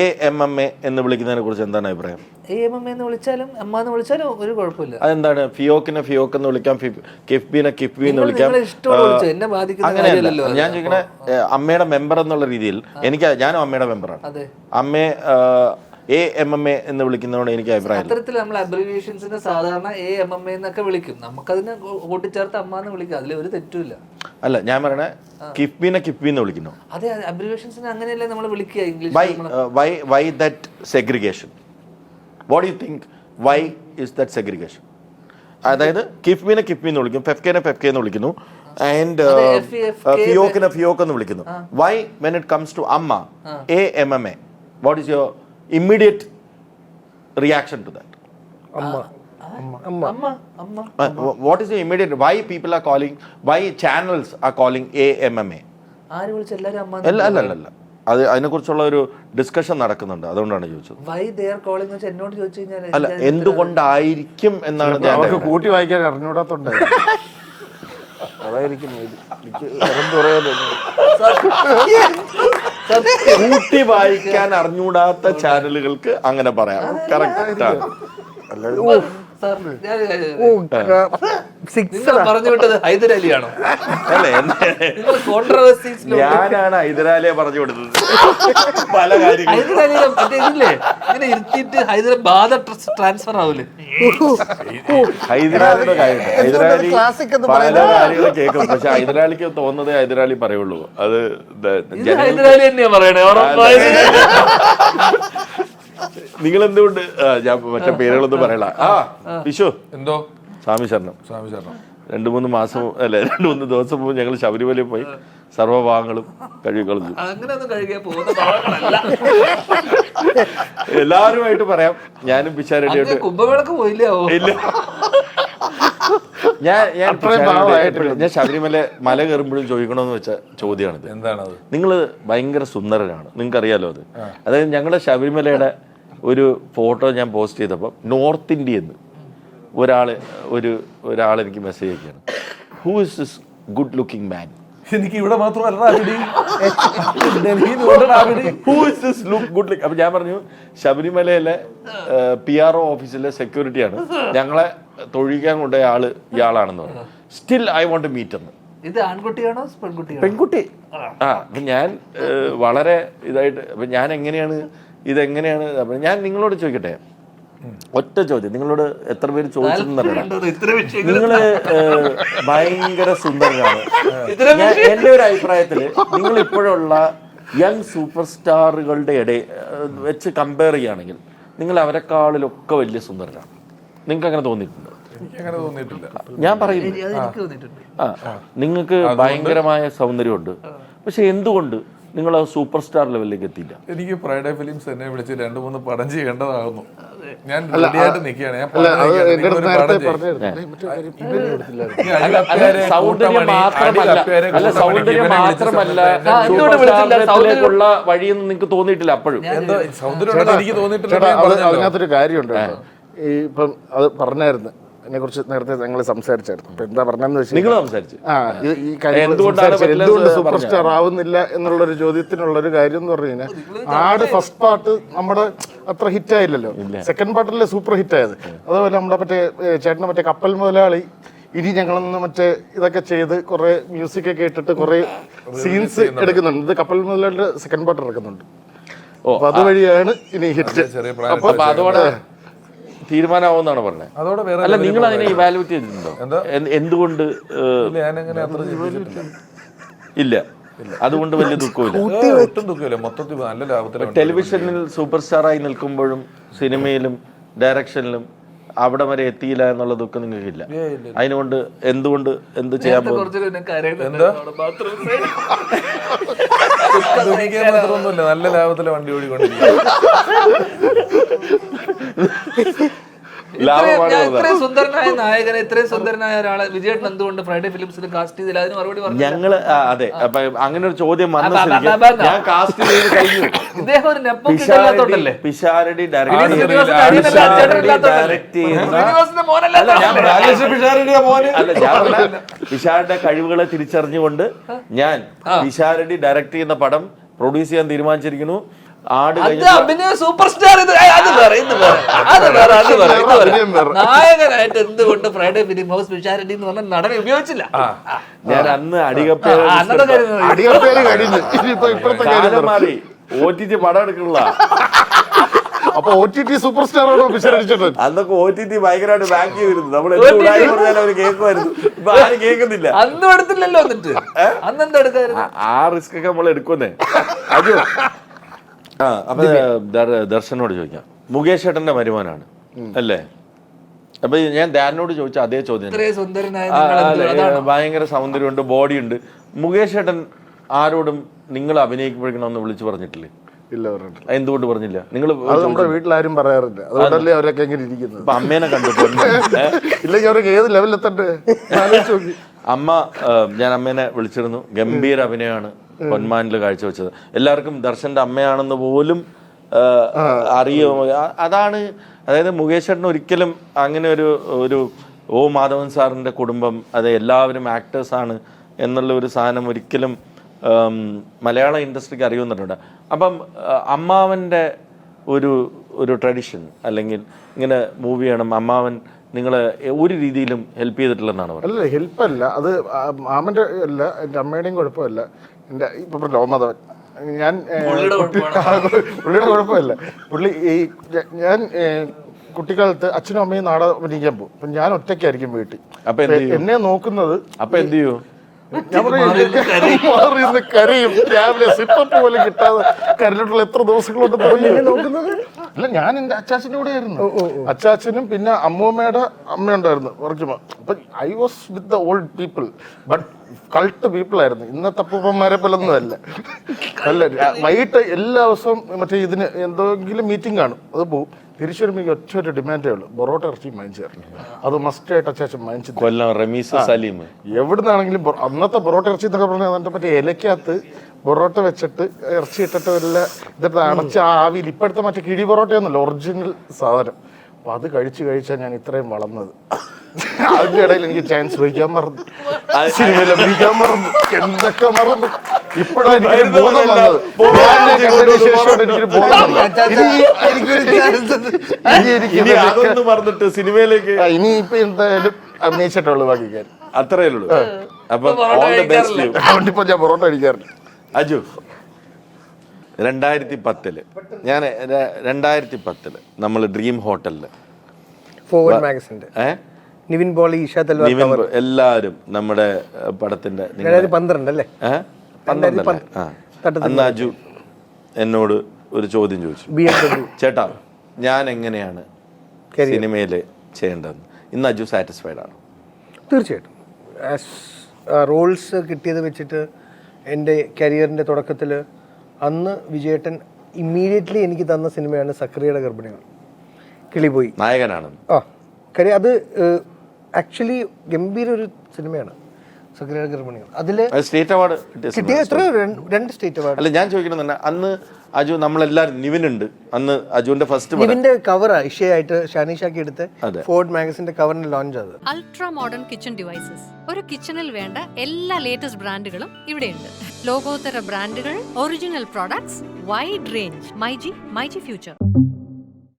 A M M A എന്ന് വിളിക്കുന്നതിനെ കുറിച്ച് എന്താണ് അഭിപ്രായം? എ എം എം എന്ന് വിളിച്ചാലും അമ്മ എന്ന് വിളിച്ചാലും ഒരു കുഴപ്പമില്ല. അതെന്താണ്? ഫിയോക്കിനെ ഫിയോക്ക് എന്ന് വിളിക്കാം കിഫ്ബിനെ കിഫ്ബി എന്ന് വിളിക്കാം. എന്നെ ബാധിക്കുന്ന കാര്യമല്ലല്ലോ ഞാൻ ചോദിക്കണേ അമ്മയുടെ മെമ്പർ എന്നുള്ള രീതിയിൽ എനിക്ക് ഞാനും അമ്മയുടെ മെമ്പറാണ്. അതെ. അമ്മയെ എ എം എം എ എന്ന് വിളിക്കുന്നതോട് എനിക്ക് അഭിപ്രായം അത്തരത്തിൽ നമ്മൾ അബ്രിവിയേഷൻസിനെ സാധാരണ എ എം എം എ എന്നൊക്കെ വിളിക്കും. നമുക്കതിനെ കൂട്ടിച്ചേർത്ത് അമ്മ എന്ന് വിളിക്കാം. അതിൽ ഒരു തെറ്റുമില്ല. അല്ല ഞാൻ പറയണേ കിഫ്ബിനെ കിഫ്ബി എന്ന് വിളിക്കുന്നു. അതെ അബ്രിവേഷൻസിനെ അങ്ങനെയല്ലേ നമ്മൾ വിളിക്കുക English why why why that segregation what you think why is that segregation അതായത് കിഫ്ബിനെ കിഫ്ബി എന്ന് വിളിക്കും ഫെഫ്കെനെ ഫെഫ്കെ എന്ന് വിളിക്കുന്നു ആൻഡ് ഫിയോക്കിനെ ഫിയോക്ക് എന്ന് വിളിക്കുന്നു. Why when it comes to AMMA A M M A what is your immediate reaction to that what is immediate why people are calling why channels are calling A M M A are calling AMMA? ആര് വിളിച്ച? അല്ല അല്ല അല്ല അല്ല. അത് അതിനെക്കുറിച്ചുള്ള ഒരു discussion നടക്കുന്നുണ്ട്. അതുകൊണ്ടാണ് ചോദിച്ചത്. എന്നോട് ചോദിച്ചു അല്ല എന്തുകൊണ്ടായിരിക്കും എന്നാണ് കൂട്ടി വായിക്കാൻ അറിഞ്ഞൂടാത്തോണ്ട് അതായിരിക്കും കൂട്ടി വായിക്കാൻ അറിഞ്ഞൂടാത്ത ചാനലുകൾക്ക് അങ്ങനെ പറയാം. കറക്റ്റ് ആണ് പറഞ്ഞു വിട്ടത് ഹൈദരാലിയാണോ? അല്ലേ കോൺട്രവേഴ്സീസ് ഞാനാണ് ഹൈദരാലിയെ പറഞ്ഞു കൊടുത്തത് പല കാര്യങ്ങളും. ഇങ്ങനെ ഇരുത്തിയിട്ട് ഹൈദരാബാദ ട്രാൻസ്ഫർ ആവൂലേ? പല കാര്യങ്ങൾ കേൾക്കും. പക്ഷെ ഹൈദരാലിക്ക് തോന്നുന്നതേ ഹൈദരാലി പറയുള്ളൂ. അത് ഹൈദരാലി തന്നെയാ പറയണേ. നിങ്ങൾ എന്തുകൊണ്ട് ഞാൻ മറ്റേ പേരുകളൊന്നും പറയല ആ. വിഷു. എന്തോ? സ്വാമി ശരണം. സ്വാമി ശരണം. രണ്ടു മൂന്ന് മാസം അല്ലെ രണ്ടു മൂന്ന് ദിവസം മുമ്പ് ഞങ്ങൾ ശബരിമലയിൽ പോയി. സർവഭാഗങ്ങളും കഴുകി കളഞ്ഞു. എല്ലാവരുമായിട്ട് പറയാം. ഞാനും പിച്ചാരടിയായിട്ട് കുംഭമേളക്ക് പോയില്ലേ ഇല്ല. ഞാൻ ഞാൻ ഞാൻ ശബരിമല മല കയറുമ്പോഴും ചോദിക്കണമെന്ന് വെച്ച ചോദ്യമാണിത്. എന്താണത്? നിങ്ങൾ ഭയങ്കര സുന്ദരനാണ്. നിങ്ങൾക്ക് അറിയാലോ അത് അതായത് ഞങ്ങളുടെ ശബരിമലയുടെ ഒരു ഫോട്ടോ ഞാൻ പോസ്റ്റ് ചെയ്തപ്പോൾ നോർത്ത് ഇന്ത്യന്ന് ഒരാൾ ഒരു ഒരാൾ എനിക്ക് മെസ്സേജ് അയക്കുകയാണ്. Who is this good looking man എനിക്ക് ഇവിടെ മാത്രമല്ല അവിടെ ഡൽഹിയിൽ കൊണ്ടാണ് അവിടെ who is this look good look അപ്പം ഞാൻ പറഞ്ഞു ശബരിമലയിലെ പി ആർ ഒ ഓഫീസിലെ സെക്യൂരിറ്റിയാണ് ഞങ്ങളെ തൊഴിക്കാൻ കൊണ്ടുപോയ ആൾ ഇയാളാണെന്ന് പറഞ്ഞു. Still I want to meet എന്ന് ഇത് ആൺകുട്ടിയാണോ പെൺകുട്ടി പെൺകുട്ടി. ആ. അപ്പൊ ഞാൻ വളരെ ഇതായിട്ട് അപ്പൊ ഞാൻ എങ്ങനെയാണ് ഇതെങ്ങനെയാണ്? അപ്പൊ ഞാൻ നിങ്ങളോട് ചോദിക്കട്ടെ ഒറ്റ ചോദ്യം. നിങ്ങളോട് എത്ര പേര് ചോദിച്ചിട്ടുണ്ടെന്നറിയാം നിങ്ങൾ ഭയങ്കര സുന്ദരനാണ് എന്റെ എന്റെ ഒരു അഭിപ്രായത്തിൽ നിങ്ങൾ ഇപ്പോഴുള്ള യങ് സൂപ്പർ സ്റ്റാറുകളുടെ ഇടയിൽ വെച്ച് കമ്പയർ ചെയ്യുകയാണെങ്കിൽ നിങ്ങൾ അവരെക്കാളിലൊക്കെ വലിയ സുന്ദരനാണ് നിങ്ങൾക്ക് അങ്ങനെ തോന്നിയിട്ടുണ്ടോ? എനിക്ക് അങ്ങനെ തോന്നിയിട്ടില്ല. ഞാൻ പറയുന്നു. അത് എനിക്ക് തോന്നിയിട്ടുണ്ട്. ആ നിങ്ങൾക്ക് ഭയങ്കരമായ സൗന്ദര്യമുണ്ട്. പക്ഷെ എന്തുകൊണ്ട് നിങ്ങൾ സൂപ്പർ സ്റ്റാർ ലെവലിലേക്ക് എത്തിയില്ല? എനിക്ക് ഫ്രൈഡേ ഫിലിംസ് എന്നെ വിളിച്ച് രണ്ട് മൂന്ന് പടം ചെയ്യേണ്ടതാകുന്നു. ഞാൻ റെഡിയായിട്ട് നിൽക്കുകയാണ് ഞാൻ സൗന്ദര്യം മാത്രമല്ല. അല്ല സൗന്ദര്യം മാത്രമല്ല. വഴിയൊന്നും നിങ്ങൾക്ക് തോന്നിയിട്ടില്ല അപ്പോഴും. അതിനകത്തൊരു കാര്യമുണ്ട് ഈ ഇപ്പം അത് പറഞ്ഞായിരുന്നു. അതിനെ കുറിച്ച് നേരത്തെ ഞങ്ങൾ സംസാരിച്ചായിരുന്നു. അപ്പൊ എന്താ പറഞ്ഞെന്ന് വെച്ചാൽ നിങ്ങൾ സംസാരിച്ചു. ആ ഈ- കാര്യം എന്തുകൊണ്ട് സൂപ്പർ? സ്റ്റാർ ആവുന്നില്ല എന്നുള്ളൊരു ചോദ്യത്തിനുള്ളൊരു കാര്യം എന്ന് പറഞ്ഞു കഴിഞ്ഞാൽ ആട് ഫസ്റ്റ് പാർട്ട് നമ്മുടെ അത്ര ഹിറ്റ് ആയില്ലല്ലോ. സെക്കൻഡ് പാർട്ടിലെ സൂപ്പർ ഹിറ്റ് ആയത്. അതുപോലെ നമ്മുടെ മറ്റേ ചേട്ടന് മറ്റേ കപ്പൽ മുതലാളി ഇനി ഞങ്ങളൊന്ന് മറ്റേ ഇതൊക്കെ ചെയ്ത് കുറെ മ്യൂസിക് ഒക്കെ ഇട്ടിട്ട് കുറെ സീൻസ് എടുക്കുന്നുണ്ട്. ഇത് കപ്പൽ മുതലാളിയുടെ സെക്കൻഡ് പാർട്ട് ഇറക്കുന്നുണ്ട് അപ്പൊ അതുവഴിയാണ് ഇനി ഹിറ്റ് അപ്പൊ അതോടെ തീരുമാനമാവുമെന്നാണ് പറഞ്ഞത് അതോടെ വേറെ അല്ല നിങ്ങൾ അതിനെ ഇവാലുവേറ്റ് ചെയ്തിട്ടുണ്ടോ? എന്താ? ഞാൻ എന്തുകൊണ്ട് ഇല്ല, അതുകൊണ്ട് വലിയ ദുഃഖമില്ല. ഒട്ടും ദുഃഖമില്ല. മൊത്തത്തിൽ നല്ല ലാഭത്തിലാണ് ടെലിവിഷനിൽ സൂപ്പർ സ്റ്റാറായി നിൽക്കുമ്പോഴും സിനിമയിലും ഡയറക്ഷനിലും അവിടെ വരെ എത്തിയില്ല എന്നുള്ള ദുഃഖം നിങ്ങൾക്കില്ല. അതിനുകൊണ്ട് എന്തുകൊണ്ട് എന്ത് ചെയ്യാൻ പോകും നല്ല ലാഭത്തിലെ വണ്ടി ഓടിക്കൊണ്ടിരിക്കും ഇത്രയും- ലാഭമാണ് ഞാൻ ഇത്രയും സുന്ദരനായ നായകനെ ഇത്രയും സുന്ദരനായ ഒരാളെ വിജയേട്ടൻ എന്തുകൊണ്ട് ഫ്രൈഡേ ഫിലിംസിൽ കാസ്റ്റ് ചെയ്തില്ല? അതിന് മറുപടി പറഞ്ഞു ഞങ്ങൾ അതെ. അപ്പൊ അങ്ങനെ ഒരു ചോദ്യം ഞാൻ കാസ്റ്റ് ചെയ്ത് കഴിഞ്ഞു. ഇദ്ദേഹം ഒരു നെപ്പം പിഷാരടി ഡയറക്ട് പിഷാരുടെ കഴിവുകളെ തിരിച്ചറിഞ്ഞുകൊണ്ട് ഞാൻ പിഷാരടി ഡയറക്ട് ചെയ്യുന്ന പടം പ്രൊഡ്യൂസ് ചെയ്യാൻ തീരുമാനിച്ചിരിക്കുന്നു. ആട് അത് അഭിനയ സൂപ്പർ സ്റ്റാർ ഇത് അത് വേറെ ഇത് വേറെ. അത് വേറെ അത് വേറെ ഇത് വേറെ. നായകനായിട്ട് എന്തുകൊണ്ട് ഫ്രൈഡേ ഫിലിം ഹൗസ് സ്പെഷ്യാലിറ്റി എന്ന് പറഞ്ഞ നടനെ ഉപയോഗിച്ചില്ല. ഞാൻ അന്ന് അടികപ്പേര്. മാറി. ഒ ടി ടി പടം എടുക്കണില്ല അപ്പൊ ഒ ടി ടി സൂപ്പർ സ്റ്റാറാണോ വിശദിച്ചിട്ടുണ്ട് അന്നൊക്കെ ഒ ടി ടി ഭയങ്കരമായിട്ട് ബാക്ക് ചെയ്തിരുന്നു. നമ്മൾ പറഞ്ഞാലും അവർ കേൾക്കുമായിരുന്നു. ഇപ്പൊ ആരും കേൾക്കുന്നില്ല. അന്നും എടുത്തില്ലല്ലോ എന്നിട്ട്. അന്ന് എന്താ എടുക്കായിരുന്നു? ആ- റിസ്ക് ഒക്കെ നമ്മൾ എടുക്കുന്നേ അജു ആ അപ്പൊ ദർശനോട് ചോദിക്കാം. മുകേഷ് ഏട്ടന്റെ വരുമാനാണ് അല്ലേ? അപ്പൊ ഞാൻ ധ്യാനോട് ചോദിച്ച അതേ ചോദ്യം ഭയങ്കര ഉണ്ട് ഉണ്ട് സൗന്ദര്യമുണ്ട് ബോഡിയുണ്ട്. മുകേഷ് ഏട്ടൻ ആരോടും നിങ്ങൾ അഭിനയിക്കണമെന്ന് വിളിച്ചു പറഞ്ഞിട്ടില്ലേ? ഇല്ല പറഞ്ഞിട്ടില്ല. എന്തുകൊണ്ട് പറഞ്ഞില്ല? നിങ്ങൾ നമ്മുടെ വീട്ടിലാരും പറയാറില്ല. അതുകൊണ്ടല്ലേ അവരൊക്കെ എങ്ങനെ ഇരിക്കുന്നത്. അമ്മേനെ കണ്ടിട്ടുണ്ട്? ഇല്ലെങ്കിൽ അവരൊക്കെ ഏത് ലെവലിലെത്തണ്ടേ? അമ്മ ഞാൻ അമ്മേനെ വിളിച്ചിരുന്നു. ഗംഭീര അഭിനയമാണ്. പൊന്മാനിൽ കാഴ്ചവെച്ചത്. എല്ലാവർക്കും ദർശന്റെ അമ്മയാണെന്ന് പോലും അറിയോ? അതാണ് അതായത് മുകേഷ് ചേട്ടൻ ഒരിക്കലും അങ്ങനെ ഒരു ഒരു ഓ മാധവൻ സാറിന്റെ കുടുംബം അത് എല്ലാവരും ആക്ടേഴ്സാണ് എന്നുള്ള ഒരു സാധനം ഒരിക്കലും മലയാള ഇൻഡസ്ട്രിക്ക് അറിയുന്നുണ്ട് അപ്പം അമ്മാവന്റെ ഒരു ഒരു ട്രഡിഷൻ അല്ലെങ്കിൽ ഇങ്ങനെ മൂവി ചെയ്യണം അമ്മാവൻ നിങ്ങളെ ഒരു രീതിയിലും ഹെൽപ്പ് ചെയ്തിട്ടില്ലെന്നാണ് പറയുന്നത്. അല്ല ഹെൽപ്പല്ല അത് മാമന്റെ അല്ല എന്റെ അമ്മയുടെയും കുഴപ്പമല്ല. എന്റെ ഇപ്പൊ ലോമതവൻ ഞാൻ പുള്ളിയുടെ കുഴപ്പമില്ല. പുള്ളി ഈ ഞാൻ കുട്ടിക്കാലത്ത് അച്ഛനും അമ്മയും നാടകം അഭിനയിക്കാൻ പോകും. അപ്പം ഞാൻ ഒറ്റയ്ക്കായിരിക്കും വീട്ടിൽ. എന്നെ നോക്കുന്നത് അപ്പൊ എന്ത് ചെയ്യൂ? പറയും, മാറിയിരുന്ന് കരയും. രാവിലെ സിപ്പപ്പ് പോലും കിട്ടാതെ കരഞ്ഞിട്ടുള്ള എത്ര ദിവസങ്ങളുണ്ട് നോക്കുന്നത്? അല്ല ഞാൻ എന്റെ അച്ചാച്ചന്റെ കൂടെ ആയിരുന്നു അച്ചാച്ചനും പിന്നെ അമ്മൂമ്മയുടെ അമ്മയുണ്ടായിരുന്നു വർക്കിമ അപ്പൊ I was with the old people but cult people ആയിരുന്നു. ഇന്നത്തെ അപ്പൂപ്പന്മാരെ പോലൊന്നും അല്ല. അല്ല വൈകിട്ട് എല്ലാ ദിവസവും മറ്റേ ഇതിന് എന്തെങ്കിലും മീറ്റിംഗ് കാണും. അത് പോകും തിരിച്ചു വരുമ്പോൾ ഒറ്റ ഒരു ഡിമാൻഡേ ഉള്ളൂ. പൊറോട്ട ഇറച്ചി വാങ്ങിച്ചു തരണം അത് മസ്റ്റ് ആയിട്ട് അച്ചാച്ചൻ വാങ്ങിച്ചു. കൊല്ലം റമീസ് സലീം. എവിടുന്നാണെങ്കിലും അന്നത്തെ പൊറോട്ട ഇറച്ചി എന്നൊക്കെ പറഞ്ഞാൽ അതിന്റെ മറ്റേ ഇലക്കകത്ത് പൊറോട്ട വെച്ചിട്ട് ഇറച്ചി ഇട്ടിട്ട് വല്ല ഇതിട്ട് അടച്ച ആവിയിൽ ഇപ്പോഴത്തെ മറ്റേ കിഴി പൊറോട്ടയൊന്നുമല്ല ഒറിജിനൽ സാധനം. അപ്പം അത് കഴിച്ച് കഴിച്ചാൽ ഞാൻ ഇത്രയും വളർന്നത്. അതിന്റെ ഇടയിൽ എനിക്ക് ചാൻസ് വഹിക്കാൻ മറന്നു. സിനിമയിൽ അഭിനയിക്കാൻ മറന്നു. എന്തൊക്കെ മറന്നു. എനിക്കൊരു ബോധം വന്നത്. എനിക്കൊരു അതൊന്നും പറഞ്ഞിട്ട് സിനിമയിലേക്ക് ഇനി ഇപ്പൊ എന്തായാലും അഭിനയിച്ചിട്ടുള്ളൂ ബാക്കി കാര്യം. അത്രേ ഉള്ളൂ. അപ്പൊ അതുകൊണ്ട് ഇപ്പൊ ഞാൻ പൊറോട്ട അടിക്കാറുണ്ട് അജു രണ്ടായിരത്തി പത്തിൽ ഞാൻ രണ്ടായിരത്തി പത്തിൽ നമ്മൾ ഡ്രീം ഹോട്ടലിൽ ഫോർവേഡ് നിവിൻ പോളി ഇഷ തൽവാർ എല്ലാവരും എല്ലാരും നമ്മുടെ പടത്തിന്റെ പന്ത്രണ്ട് അല്ലേ. അന്ന് അജു എന്നോട് ഒരു ചോദ്യം ചോദിച്ചു. ചേട്ടാ ഞാൻ എങ്ങനെയാണ് സിനിമയിൽ ചെയ്യേണ്ടതെന്ന്? ഇന്ന് അജു സാറ്റിസ്ഫൈഡ് ആണ്? തീർച്ചയായിട്ടും. റോൾസ് കിട്ടിയത് വെച്ചിട്ട് എന്റെ കരിയറിന്റെ തുടക്കത്തിൽ അന്ന് വിജയേട്ടൻ ഇമ്മീഡിയറ്റ്ലി എനിക്ക് തന്ന സിനിമയാണ് സക്രിയയുടെ ഗർഭിണികൾ. കിളിപോയി നായകനാണ് ആ കാര്യം അത് ആക്ച്വലി ഗംഭീര ഒരു സിനിമയാണ്. സക്രിയയുടെ ഗർഭിണികൾ. അതിൽ സ്റ്റേറ്റ് അവാർഡ് കിട്ടിയ. എത്രയോ രണ്ട് സ്റ്റേറ്റ് അവാർഡ്. അല്ല ഞാൻ ചോദിക്കണമെന്ന് അന്ന് അജു നമ്മളെല്ലാരും നിവിനുണ്ട്. അന്ന് അജുവിന്റെ ഫസ്റ്റ് നിവിന്റെ കവറാ ഇഷയായിട്ട് ഷാനിഷാക്കി എടുത്ത് ഫോർഡ് മാഗസിന്റെ കവറിന് ലോഞ്ച് അത് അൾട്രാ മോഡേൺ കിച്ചൺ ഡിവൈസസ് ഒരു കിച്ചണിൽ വേണ്ട എല്ലാ ലേറ്റസ്റ്റ് ബ്രാൻഡുകളും ഇവിടെയുണ്ട്. ലോകോത്തര ബ്രാൻഡുകൾ original products wide range myG myG future